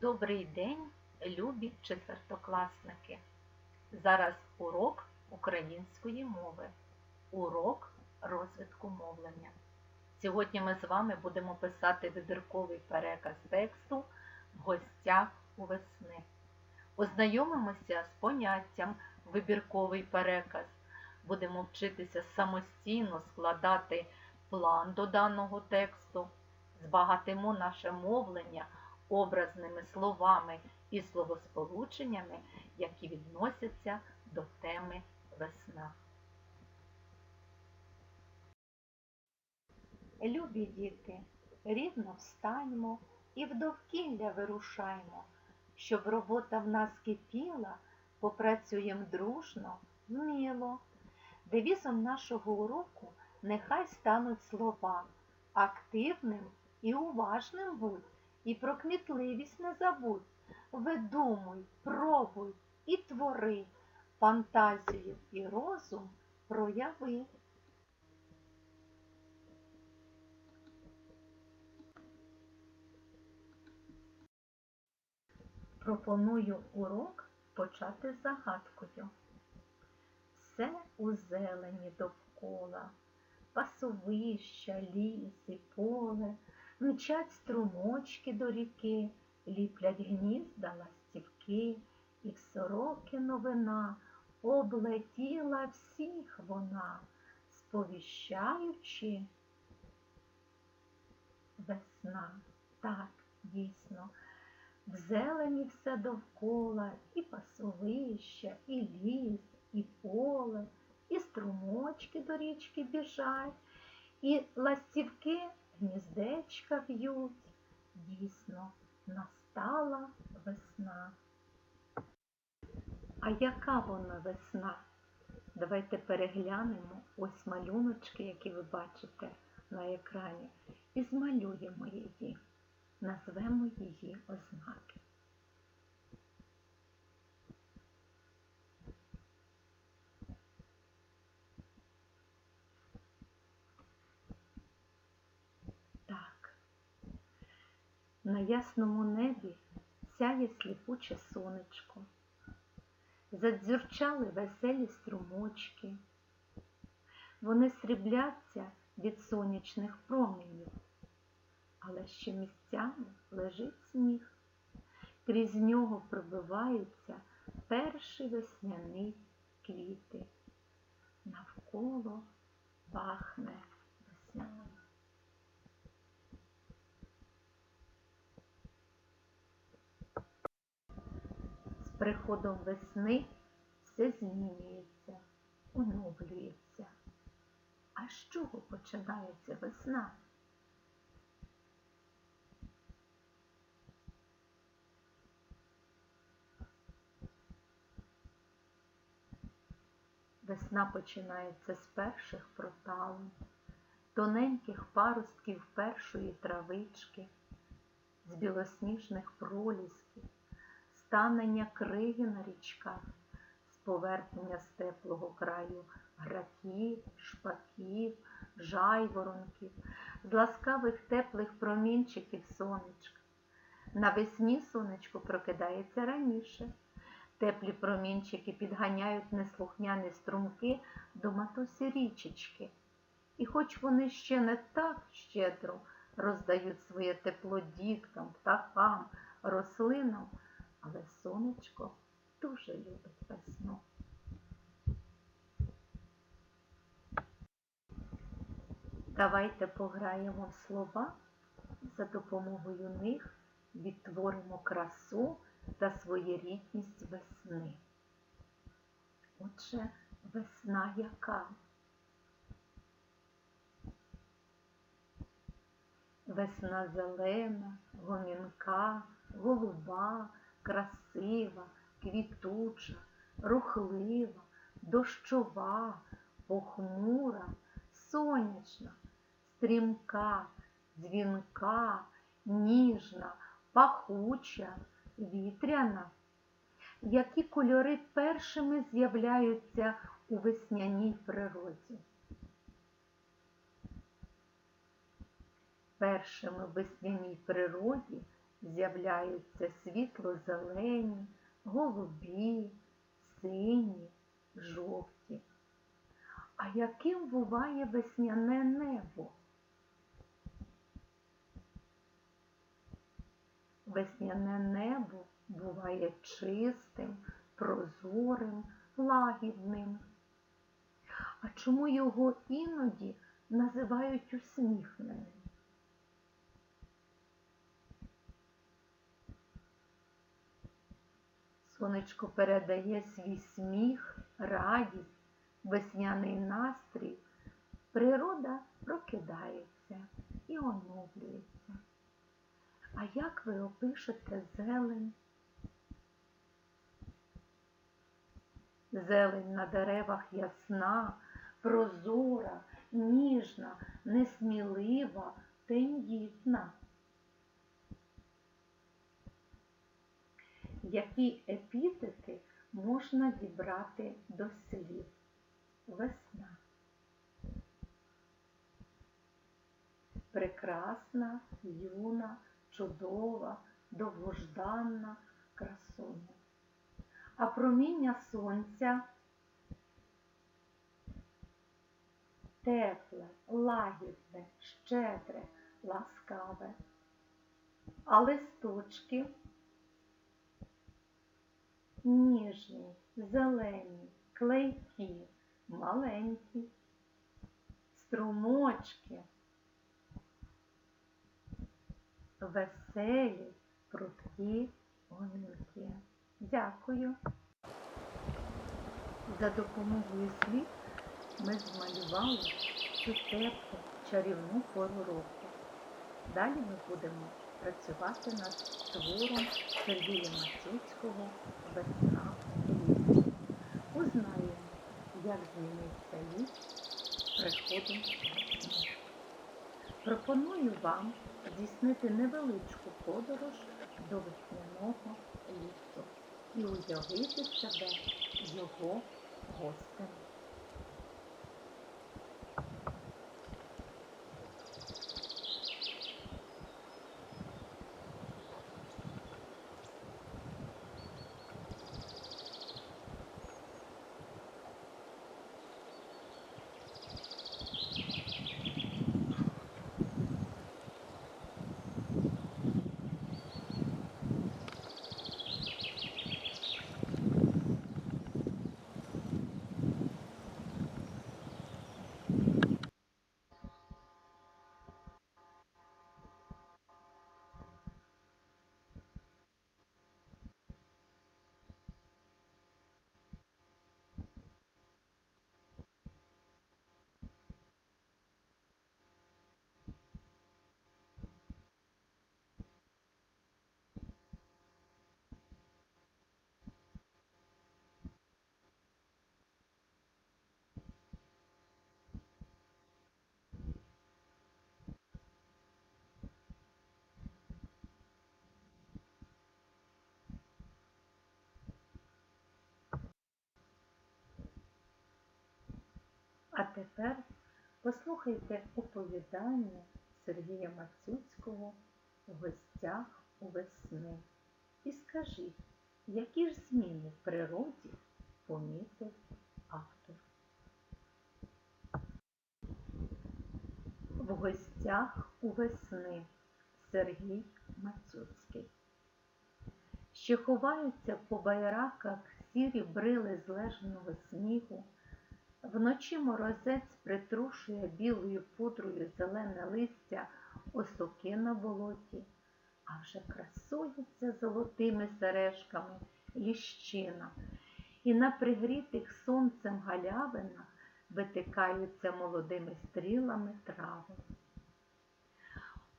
Добрий день, любі четвертокласники! Зараз урок української мови, урок розвитку мовлення. Сьогодні ми з вами будемо писати вибірковий переказ тексту в гостях у весни. Ознайомимося з поняттям вибірковий переказ. Будемо вчитися самостійно складати план до даного тексту, збагатимо наше мовлення образними словами і словосполученнями, які відносяться до теми весна. Любі діти, рівно встаньмо і в довкілля вирушаймо, щоб робота в нас кипіла, попрацюєм дружно, вміло. Девізом нашого уроку нехай стануть слова активним і уважним будь, і про кмітливість не забудь. Видумуй, пробуй і твори, фантазію і розум прояви. Пропоную урок почати загадкою. Все у зелені довкола, пасовища, ліс і поле, мчать струмочки до ріки, ліплять гнізда ластівки, і в сороки новина облетіла всіх вона, сповіщаючи весна. Так, дійсно. В зелені все довкола, і пасовища, і ліс, і поле, і струмочки до річки біжать, і ластівки гніздечка в'ють. Дійсно, настала весна. А яка вона весна? Давайте переглянемо ось малюночки, які ви бачите на екрані, і змалюємо її назвемо її ознаки. Так, на ясному небі сяє сліпуче сонечко, задзюрчали веселі струмочки, вони срібляться від сонячних променів але ще місцями лежить сніг. Крізь нього пробиваються перші весняні квіти. Навколо пахне весною. З приходом весни все змінюється, оновлюється. А з чого починається весна? Весна починається з перших проталин, тоненьких паростків першої травички, з білосніжних пролісків, станення криги на річках, з поверхнення з теплого краю граків, шпаків, жайворонків, з ласкавих теплих промінчиків сонечка. Навесні сонечко прокидається раніше. Теплі промінчики підганяють неслухняні струмки до матусі річечки. І хоч вони ще не так щедро роздають своє тепло діткам, птахам, рослинам, але сонечко дуже любить весну. Давайте пограємо в слова, за допомогою них відтворимо красу та своєрідність весни. Отже, весна яка? Весна зелена, гомінка, голуба, красива, квітуча, рухлива, дощова, похмура, сонячна, стрімка, дзвінка, ніжна, пахуча вітряна. Які кольори першими з'являються у весняній природі? Першими в весняній природі з'являються світло-зелені, голубі, сині, жовті. А яким буває весняне небо? Весняне небо буває чистим, прозорим, лагідним. А чому його іноді називають усміхненим? Сонечко передає свій сміх, радість, весняний настрій. Природа прокидається і оновлюється. А як ви опишете зелень? Зелень на деревах ясна, прозора, ніжна, несмілива, тендітна. Які епітети можна дібрати до слів? Весна. Прекрасна, юна, чудова, довгожданна красуня. А проміння сонця тепле, лагідне, щедре, ласкаве. А листочки ніжні, зелені, клейкі, маленькі, струмочки, веселі, прудкі, гомінки. Дякую. За допомогою слів ми змалювали цю теплу чарівну пору року. Далі ми будемо працювати над твором Сергія Мацюцького Весна. Узнаємо, як змінився літ приходом весни. Пропоную вам здійснити невеличку подорож до весняного лісу і уявити себе його гостем. А тепер послухайте оповідання Сергія Мацюцького у гостях у весни і скажіть, які ж зміни в природі помітив автор. В гостях у весни Сергій Мацюцький. Ще ховаються по байраках сірі брили злеженого снігу. Вночі морозець притрушує білою пудрою зелене листя осоки на болоті, а вже красується золотими сережками ліщина, і на пригрітих сонцем галявинах витикаються молодими стрілами трави.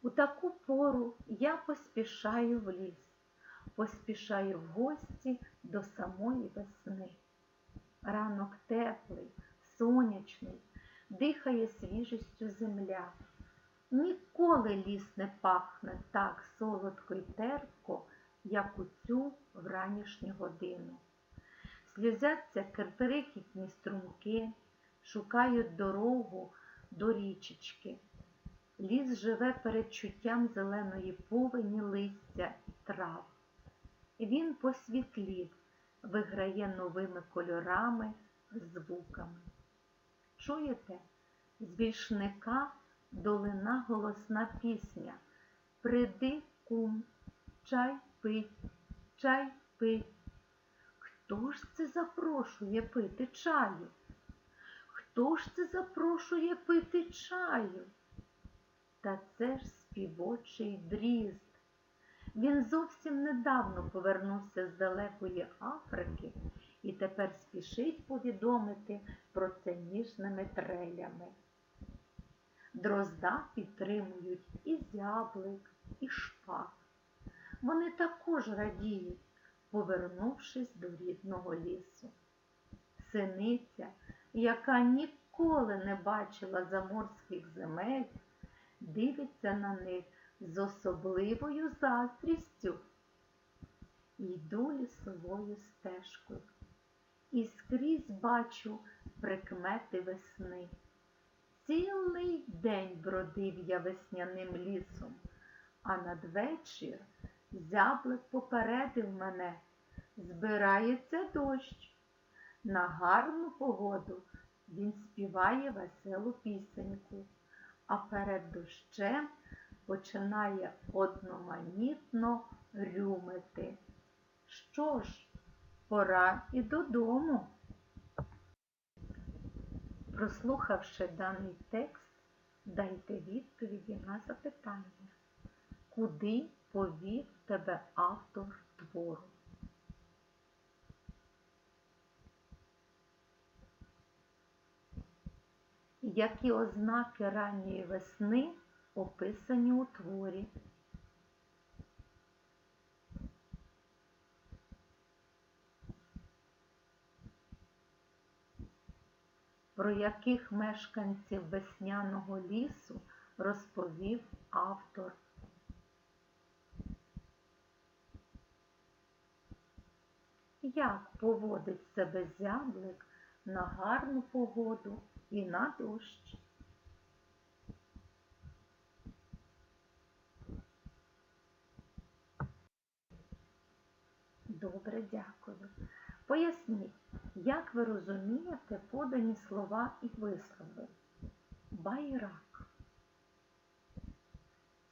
У таку пору я поспішаю в ліс, поспішаю в гості до самої весни. Ранок теплий, сонячний, дихає свіжістю земля. Ніколи ліс не пахне так солодко й терпко, як у цю вранішню годину. Сльозяться крикітні струмки, шукають дорогу до річечки. Ліс живе передчуттям зеленої повені листя і трав. Він посвітлів, виграє новими кольорами, звуками. Чуєте, з вільшника долина голосна пісня. Приди, кум, чай пить, чай пить. Хто ж це запрошує пити чаю? Хто ж це запрошує пити чаю? Та це ж співочий дрізд. Він зовсім недавно повернувся з далекої Африки і тепер спішить повідомити про це ніжними трелями. Дрозда підтримують і зяблик, і шпак. Вони також радіють, повернувшись до рідного лісу. Синиця, яка ніколи не бачила заморських земель, дивиться на них з особливою заздрістю. Йду лісовою стежкою і скрізь бачу прикмети весни. Цілий день бродив я весняним лісом, а надвечір зяблик попередив мене, збирається дощ. На гарну погоду він співає веселу пісеньку, а перед дощем починає одноманітно рюмити. Що ж, пора і додому. Прослухавши даний текст, дайте відповіді на запитання, куди повів тебе автор твору. Які ознаки ранньої весни описані у творі? Про яких мешканців весняного лісу розповів автор? Як поводить себе зяблик на гарну погоду і на дощ? Добре, дякую. Поясніть, як ви розумієте подані слова і вислови? Байрак.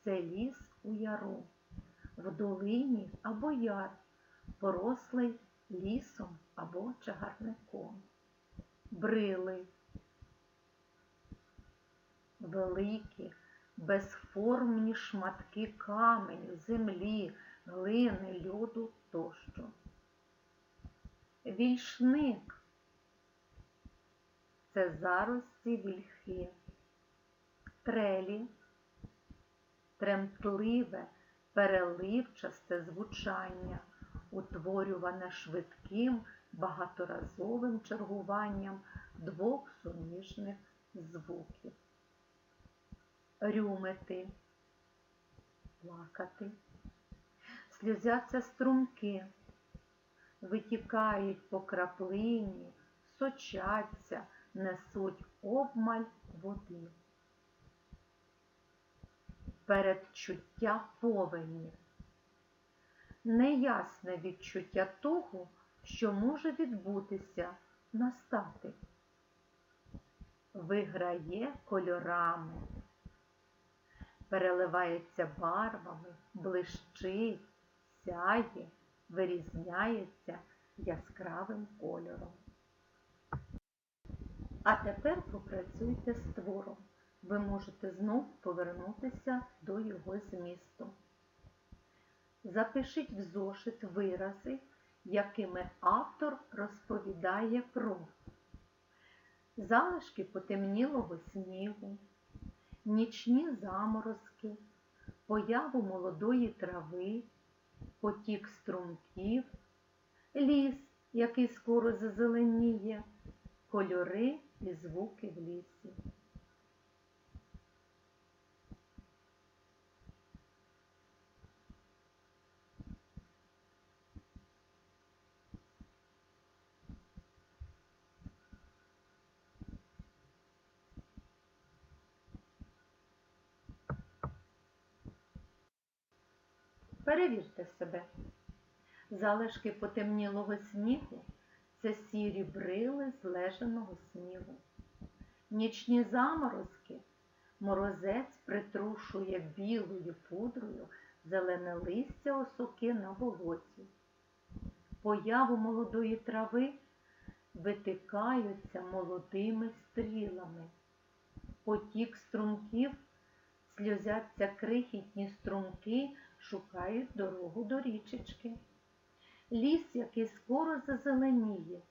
Це ліс у яру, в долині або яр, порослий лісом або чагарником. Брили. Великі, безформні шматки каменю, землі, глини, льоду тощо. Вільшник. Це зарості вільхи, трелі, тремтливе, переливчасте звучання, утворюване швидким багаторазовим чергуванням двох суміжних звуків. Рюмити, плакати, сльозяться струмки витікають по краплині, сочаться, несуть обмаль води. Передчуття повені. Неясне відчуття того, що може відбутися, настати. Виграє кольорами, переливається барвами, блищить, сяє вирізняється яскравим кольором. А тепер попрацюйте з твором. Ви можете знов повернутися до його змісту. Запишіть в зошит вирази, якими автор розповідає про залишки потемнілого снігу, нічні заморозки, появу молодої трави потік струмків, ліс, який скоро зазеленіє, кольори і звуки в лісі. Перевірте себе. Залишки потемнілого снігу це сірі брили злежаного снігу. Нічні заморозки морозець притрушує білою пудрою зелене листя осоки на болоті. Появу молодої трави витикаються молодими стрілами. Потік струмків, сльозяться крихітні струмки, шукають дорогу до річечки. Ліс, який скоро зазеленіє,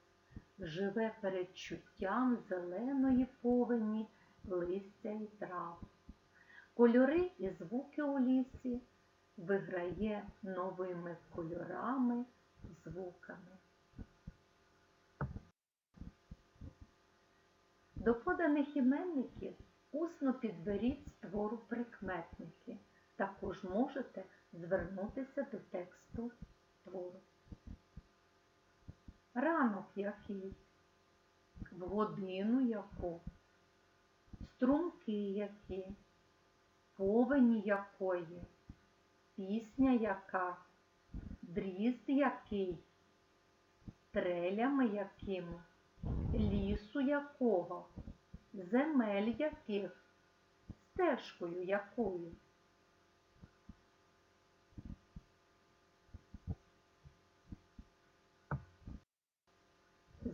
живе передчуттям зеленої повені, листя і трав. Кольори і звуки у лісі виграє новими кольорами, звуками. До поданих іменників усно підберіть з твору прикметники. Також можете звернутися до тексту твору. Ранок який, в годину яку, струмки які, повені якої, пісня яка, дрізд який, трелями якими, лісу якого, земель яких, стежкою якою.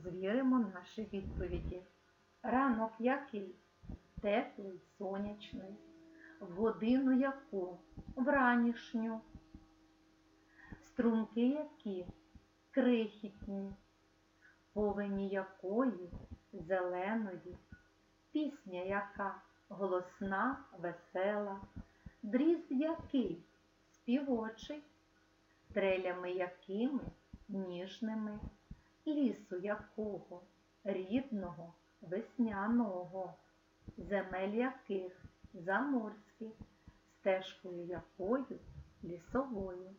Звіримо наші відповіді. Ранок який? Теплий, сонячний. В годину яку? Вранішню. Струмки які? Крихітні. Повені якої? Зеленої. Пісня яка? Голосна, весела. Дрізд який? Співочий. Трелями якими? Ніжними лісу якого, рідного, весняного, земель яких заморських, стежкою якою лісовою.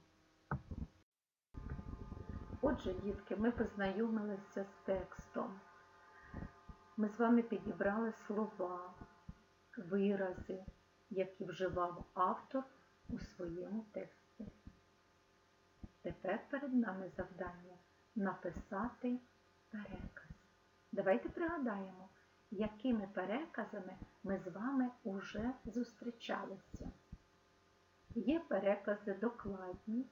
Отже, дітки, ми познайомилися з текстом. Ми з вами підібрали слова, вирази, які вживав автор у своєму тексті. Тепер перед нами завдання написати переказ. Давайте пригадаємо, якими переказами ми з вами уже зустрічалися. Є перекази докладні,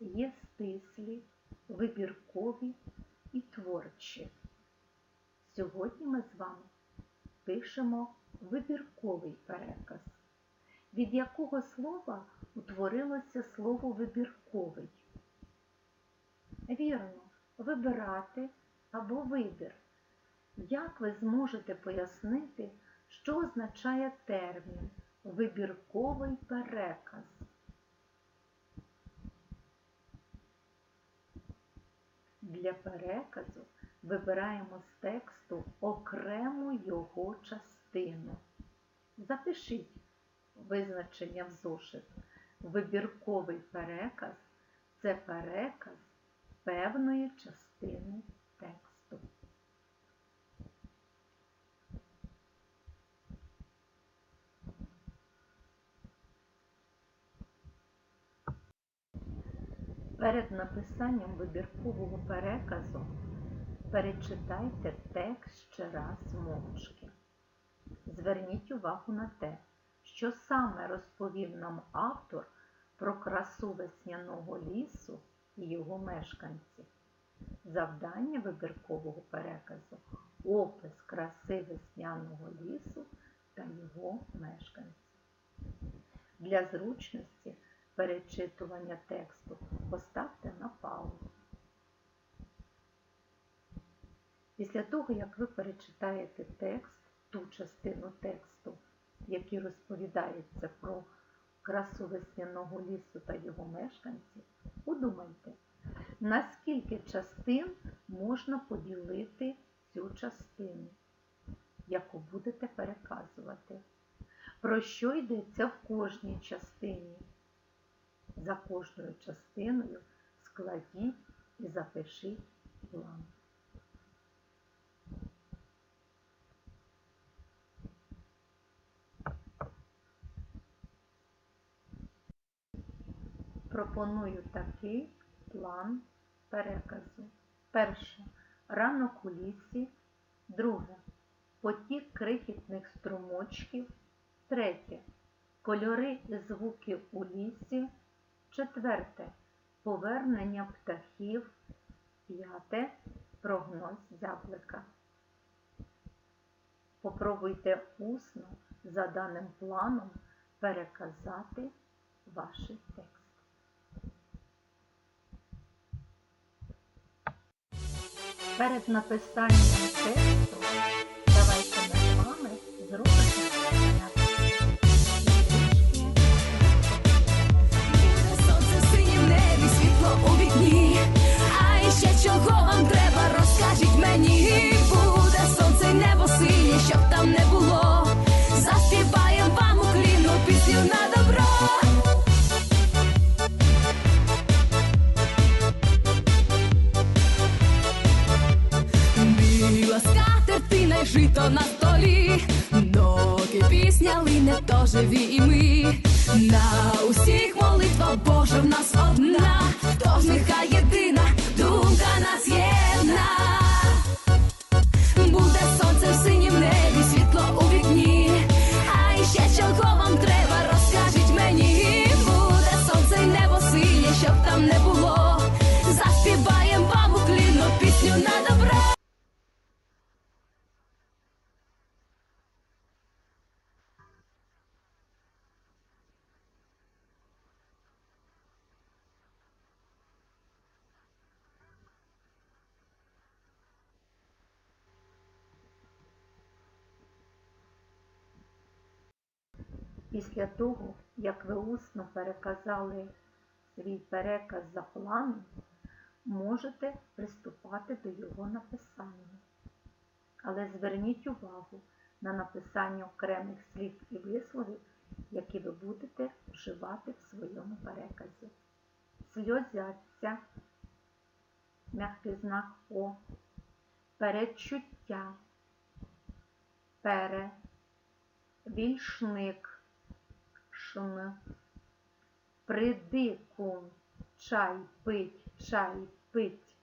є стислі, вибіркові і творчі. Сьогодні ми з вами пишемо вибірковий переказ, від якого слова утворилося слово вибірковий. Вірно, вибирати або вибір. Як ви зможете пояснити, що означає термін вибірковий переказ? Для переказу вибираємо з тексту окрему його частину. Запишіть визначення в зошит. Вибірковий переказ це переказ певної частини тексту. Перед написанням вибіркового переказу перечитайте текст ще раз мовчки. Зверніть увагу на те, що саме розповів нам автор про красу весняного лісу і його мешканців. Завдання вибіркового переказу опис краси весняного лісу та його мешканців. Для зручності перечитування тексту поставте на паузу. Після того, як ви перечитаєте текст, ту частину тексту, який розповідається про красу весняного лісу та його мешканців, подумайте, на скільки частин можна поділити цю частину, яку будете переказувати. Про що йдеться в кожній частині? За кожною частиною складіть і запишіть план. Пропоную такий план переказу. Перше. Ранок у лісі. Друге. Потік крихітних струмочків. Третє. Кольори і звуки у лісі. Четверте. Повернення птахів. П'яте. Прогноз зяблика. Попробуйте усно за даним планом переказати ваш текст. Перед написанням тексту давайте ми з вами зробимо жито на столі, доки пісня лине, то живі і ми. На усіх Після того, як ви усно переказали свій переказ за планом, можете приступати до його написання. Але зверніть увагу на написання окремих слів і висловів, які ви будете вживати в своєму переказі. Сльозяться, м'який знак О, передчуття, пере, вільшник, шн, придикун, чай пить, чай пить.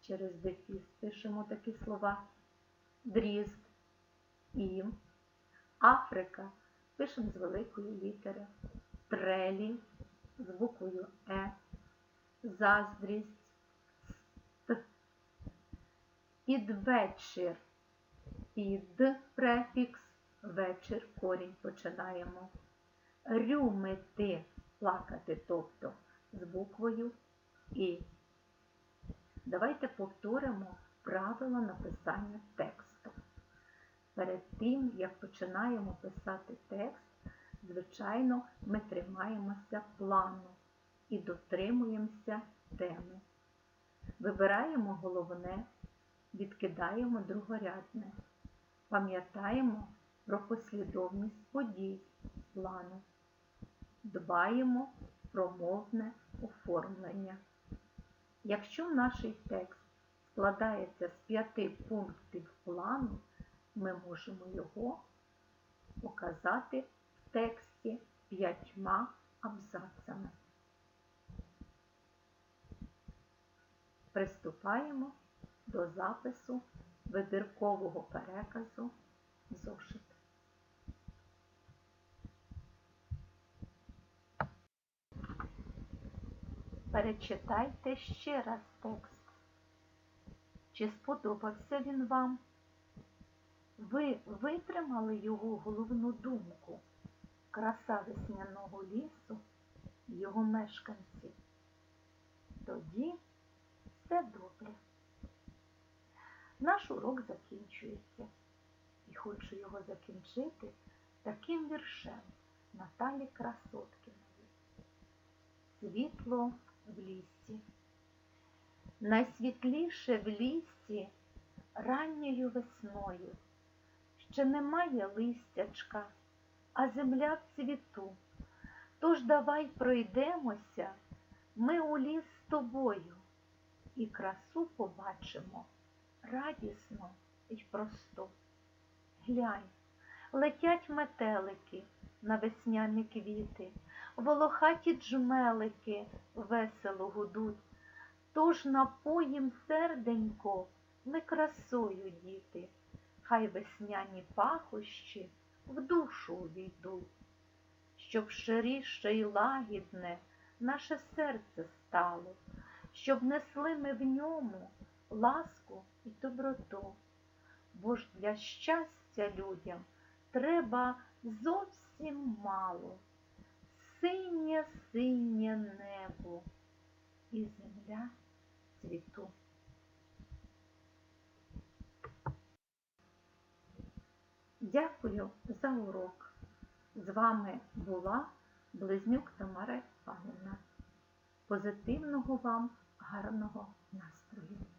Через дефіс пишемо такі слова. Дрізд, ім, Африка. Пишемо з великої літери, трелі з буквою Е, заздрість, ст, підвечір, під префікс, вечір, корінь починаємо. Рюмити, плакати, тобто з буквою І. Давайте повторимо правила написання тексту. Перед тим, як починаємо писати текст, звичайно, ми тримаємося плану і дотримуємося теми. Вибираємо головне, відкидаємо другорядне. Пам'ятаємо про послідовність подій плану. Дбаємо про мовне оформлення. Якщо наш текст складається з п'яти пунктів плану, ми можемо його показати в тексті п'ятьма абзацами. Приступаємо до запису вибіркового переказу зошит. Перечитайте ще раз текст. Чи сподобався він вам? Ви витримали його головну думку, краса весняного лісу, його мешканців. Тоді все добре. Наш урок закінчується. І хочу його закінчити таким віршем Наталі Красоткіної. Світло в лісі. Найсвітліше в лісі ранньою весною. Ще немає листячка, а земля в цвіту. Тож давай пройдемося, ми у ліс з тобою, і красу побачимо радісно й просто. Глянь, летять метелики на весняні квіти, волохаті джмелики весело гудуть. Тож напоїм серденько ми красою, діти, хай весняні пахощі в душу увійдуть, щоб ширіше й лагідне наше серце стало, щоб несли ми в ньому ласку і доброту. Бо ж для щастя людям треба зовсім мало. Синє синє небо і земля цвіту. Дякую за урок. З вами була Близнюк Тамара Іванівна. Позитивного вам гарного настрою!